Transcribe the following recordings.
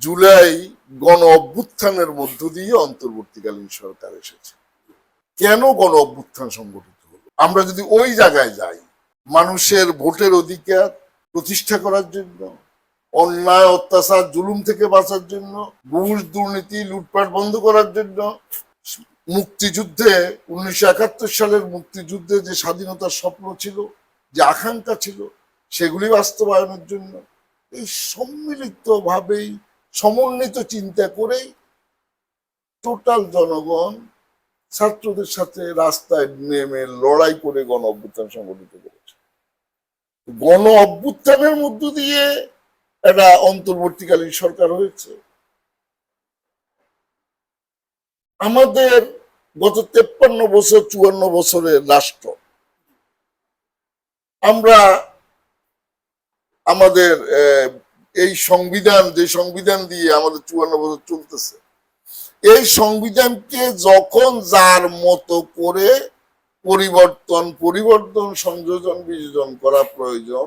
জুলাই গণ অভ্যুত্থানের মধ্য দিয়ে অন্তর্বর্তীকালীন সরকার এসেছে। কেন গণ অভ্যুত্থান সংগঠিত হলো? আমরা যদি ওই জায়গায় যাই, মানুষের ভোটের অধিকার প্রতিষ্ঠা করার জন্য, অন্যায়, অত্যাচার, জুলুম থেকে বাঁচার জন্য, ঘুষ, দুর্নীতি, লুটপাট বন্ধ করার জন্য, মুক্তিযুদ্ধে উনিশশো একাত্তর সালের মুক্তিযুদ্ধে যে স্বাধীনতার স্বপ্ন ছিল, যে আকাঙ্ক্ষা ছিল, সেগুলি বাস্তবায়নের জন্য এই সম্মিলিত ভাবেই সমন্বিত চিন্তা করেই টোটাল জনগণ ছাত্রদের সাথে রাস্তায় নেমে লড়াই করে গণ অভ্যুত্থান সংগঠিত করেছে। গণ অভ্যুত্থানের মধ্য দিয়ে একটা অন্তর্বর্তীকালীন সরকার হয়েছে। আমাদের গত তেপ্পান্ন বছর, চুয়ান্ন বছরের রাষ্ট্র। আমরা আমাদের এই সংবিধান যে সংবিধান দিয়ে আমাদের চুয়ান্ন বছর চলতেছে এই সংবিধানকে যখন যার মতো করে পরিবর্তন পরিবর্তন সংযোজন বিযোজন করা প্রয়োজন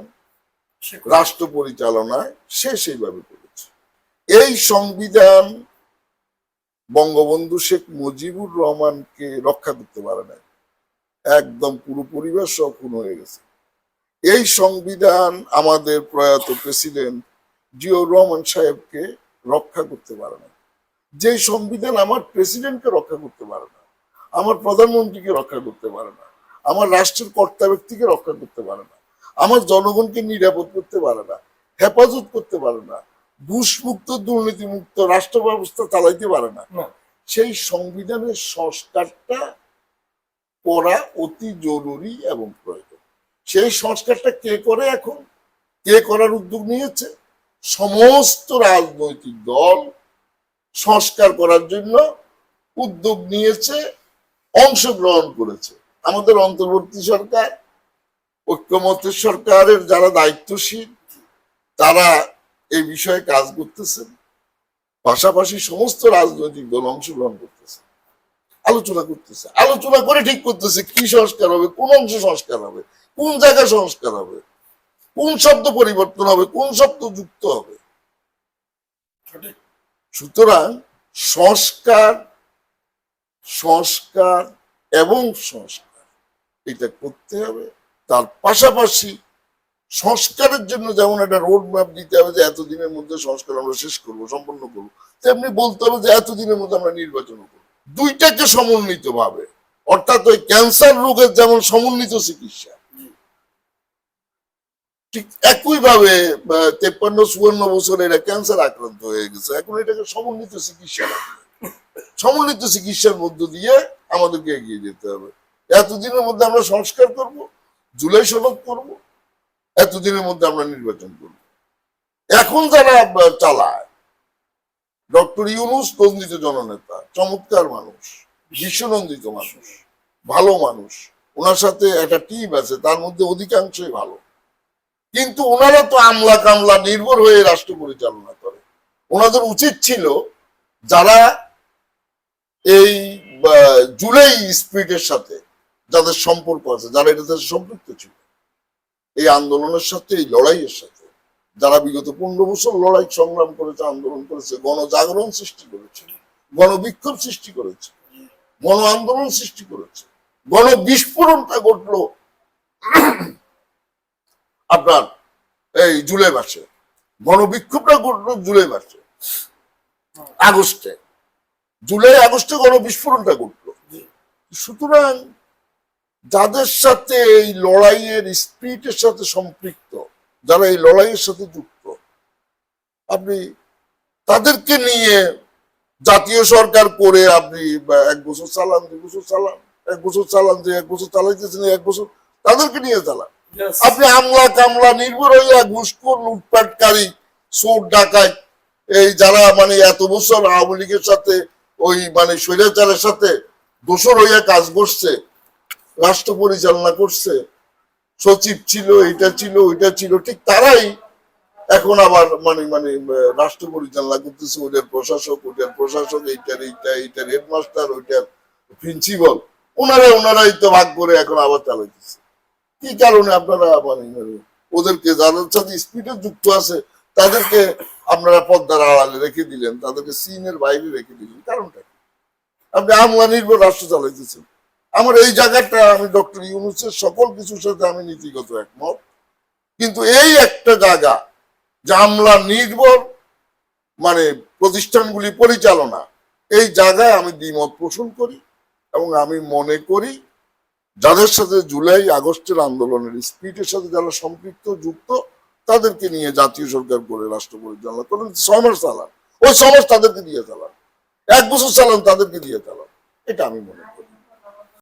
রাষ্ট্র পরিচালনায় সে সেইভাবে করেছে। এই সংবিধান বঙ্গবন্ধু শেখ মুজিবুর রহমানকে রক্ষা করতে পারে না একদম পুরো পরিবেশ খুন হয়ে গেছে। এই সংবিধান আমাদের প্রয়াত প্রেসিডেন্ট জিয়াউর রহমান সাহেবকে রক্ষা করতে পারে না। যে সংবিধান আমার প্রেসিডেন্টকে রক্ষা করতে পারে না আমার প্রধানমন্ত্রীকে রক্ষা করতে পারে না আমার রাষ্ট্রের কর্তা ব্যক্তিকে রক্ষা করতে পারে না আমার জনগণকে নিরাপদ করতে পারে না হেফাজত করতে পারে না ঘুষমুক্ত দুর্নীতিমুক্ত রাষ্ট্র ব্যবস্থা চালাইতে পারে না। সেই সংবিধানের সংস্কারটা করা অতি জরুরি এবং প্রয়োজন। সেই সংস্কারটা কে করে এখন? কে করার উদ্যোগ নিয়েছে? সমস্ত রাজনৈতিক দল সংস্কার করার জন্য উদ্যোগ নিয়েছে, অংশগ্রহণ করেছে। আমাদের অন্তর্বর্তী সরকার ঐক্যমতের সরকারের যারা দায়িত্বশীল, তারা এই বিষয়ে কাজ করতেছেন। পাশাপাশি সমস্ত রাজনৈতিক দল অংশগ্রহণ করতেছে। আলোচনা করতেছে। আলোচনা করে ঠিক করতেছে কি সংস্কার হবে, কোন অংশ সংস্কার হবে, কোন জায়গায় সংস্কার হবে। কোন শব্দ পরিবর্তন হবে? কোন শব্দ যুক্ত হবে? সুতরাং সংস্কার সংস্কার এবং সংস্কার এটা করতে হবে। তার পাশাপাশি সংস্কারের জন্য যেমন একটা রোড ম্যাপ দিতে হবে যে এতদিনের মধ্যে সংস্কার আমরা শেষ করব সম্পন্ন করব তেমনি বলতে হবে যে এতদিনের মধ্যে আমরা নির্বাচন করব। দুইটাকে সমন্বিত ভাবে অর্থাৎ ওই ক্যান্সার রোগের যেমন সমন্বিত চিকিৎসা ঠিক একইভাবে তেপ্পান্ন, চুয়ান্ন বছর এরা ক্যান্সার আক্রান্ত হয়ে গেছে। এখন এটাকে সমন্বিত চিকিৎসা সমন্বিত চিকিৎসার মধ্য দিয়ে আমাদেরকে এগিয়ে যেতে হবে। এতদিনের মধ্যে আমরা সংস্কার করব, জুলাই সনদ করব, এতদিনের মধ্যে আমরা নির্বাচন করব। এখন যারা চালায়, ডক্টর ইউনুস নন্দিত জননেতা, চমৎকার মানুষ বিশ্বনন্দিত মানুষ, ভালো মানুষ, ওনার সাথে একটা টিম আছে, তার মধ্যে অধিকাংশই ভালো। কিন্তু ওনারা তো আমলা কামলা নির্ভর হয়ে রাষ্ট্র পরিচালনা করে। ওনাদের উচিত ছিল যারা এই জুলাই স্পিরিটের সাথে যাদের সম্পর্ক আছে, যারা এটাতে সম্পৃক্ত ছিল, এই আন্দোলনের সাথে, এই লড়াইয়ের সাথে, যারা বিগত পনেরো বছর লড়াই সংগ্রাম করেছে, আন্দোলন করেছে, গণজাগরণ সৃষ্টি করেছে, গণবিক্ষোভ সৃষ্টি করেছে, গণ আন্দোলন সৃষ্টি করেছে গণ বিস্ফোরণটা ঘটলো। আপনার এই জুলাই মাসে গণবিক্ষোভটা ঘটলো জুলাই মাসে আগস্টে জুলাই আগস্টে গণবিস্ফোরণটা ঘটলো। সুতরাং যাদের সাথে এই লড়াইয়ের স্পিরিটের সাথে সম্পৃক্ত যারা এই লড়াইয়ের সাথে যুক্ত আপনি তাদেরকে নিয়ে জাতীয় সরকার করে আপনি এক বছর চালান দুই বছর চালান এক বছর চালান যে এক বছর চালাইতেছেন এক বছর তাদেরকে নিয়ে চালান. আপনি আমলা কামলা নির্ভর হইয়া ঘুষখোর লুটপাটকারী, চোর, ডাকাত, এই যারা মানে এত বছর আওয়ামী লীগের সাথে, ওই মানে স্বৈরাচারের সাথে দোষর হইয়া কাজ করছে, রাষ্ট্র পরিচালনা করছে, সচিব ছিল, এটা ছিল, ওইটা ছিল, ঠিক তারাই এখন আবার মানে মানে রাষ্ট্র পরিচালনা করতেছে, ওইটার প্রশাসক ওইটার প্রশাসক, এইটার এইটা এইটার হেডমাস্টার, ওইটার প্রিন্সিপাল, ওনারা, ওনারাই তো ভাগ করে এখন আবার চালাইতেছে। কি কারণে আপনারা মানে ওদেরকে যাদের সাথে স্পিডে যুক্ত আছে, তাদেরকে আপনারা পদ্মার আড়ালে রেখে দিলেন, তাদেরকে সিনের বাইরে রেখে দিলেন, কারণটা কি? আপনি আমলা নির্ভর রাষ্ট্র চালাইতেছেন। আমার এই জায়গাটা আমি ডক্টর ইউনুসের সকল কিছুর সাথে আমি নীতিগত একমত। কিন্তু এই একটা জায়গা, জামলা নির্ভর মানে প্রতিষ্ঠানগুলি পরিচালনা, এই জায়গায় আমি দ্বিমত পোষণ করি এবং আমি মনে করি যাদের সাথে জুলাই, আগস্টের আন্দোলনের স্পিডের সাথে যারা সম্পৃক্ত, যুক্ত, তাদেরকে নিয়ে জাতীয় সরকার করে রাষ্ট্র পরিচালনা করেন। সমাজ চালান ওই সমাজ তাদেরকে দিয়ে চালান। এক বছর চালান, তাদেরকে দিয়ে চালান। এটা আমি মনে করি।